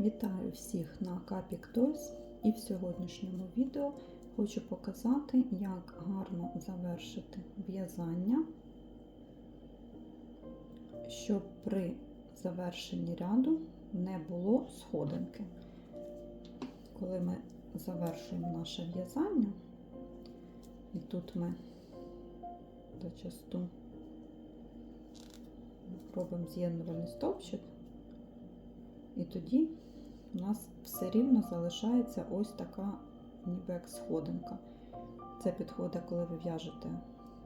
Вітаю всіх на Capik Toys і в сьогоднішньому відео хочу показати, як гарно завершити в'язання, щоб при завершенні ряду не було сходинки. Коли ми завершуємо наше в'язання, і тут ми зачасту робимо з'єднувальний стовпчик, і тоді у нас все рівно залишається ось така ніби як сходинка. Це підходить, коли ви в'яжете,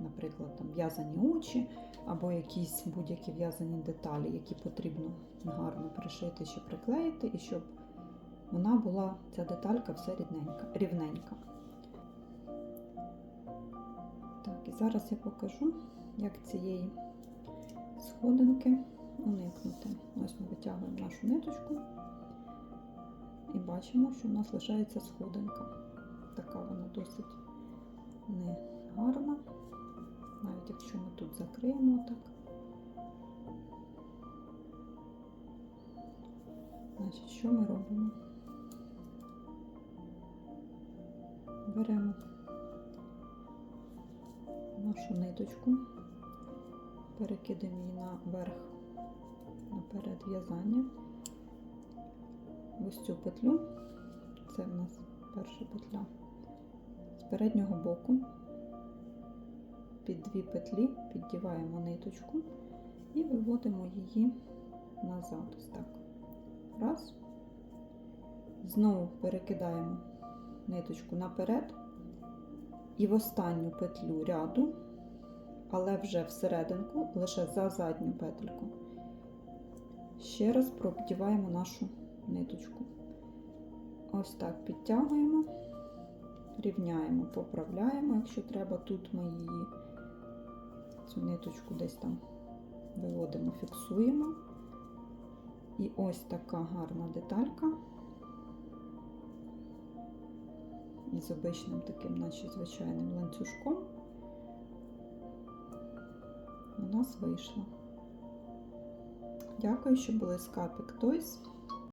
наприклад, там в'язані очі або якісь будь-які в'язані деталі, які потрібно гарно пришити чи приклеїти, і щоб вона була, ця деталька все рідненька, рівненька. Так, і зараз я покажу, як цієї сходинки уникнути. Ось ми витягуємо нашу ниточку і бачимо, що в нас лишається сходинка. Така вона досить негарна, навіть якщо ми тут закриємо так. Значить, що ми робимо? Беремо нашу ниточку, перекидаємо її наверх наперед в'язання. Ось цю петлю, це в нас перша петля, з переднього боку під дві петлі піддіваємо ниточку і виводимо її назад. Ось так. Раз. Знову перекидаємо ниточку наперед і в останню петлю ряду, але вже всерединку, лише за задню петельку. Ще раз продіваємо нашу ниточку. Ось так підтягуємо, рівняємо, поправляємо, якщо треба, тут ми її, цю ниточку десь там виводимо, фіксуємо. І ось така гарна деталька. Із обичним таким, наче звичайним ланцюжком, у нас вийшло. Дякую, що були з Capik Toys.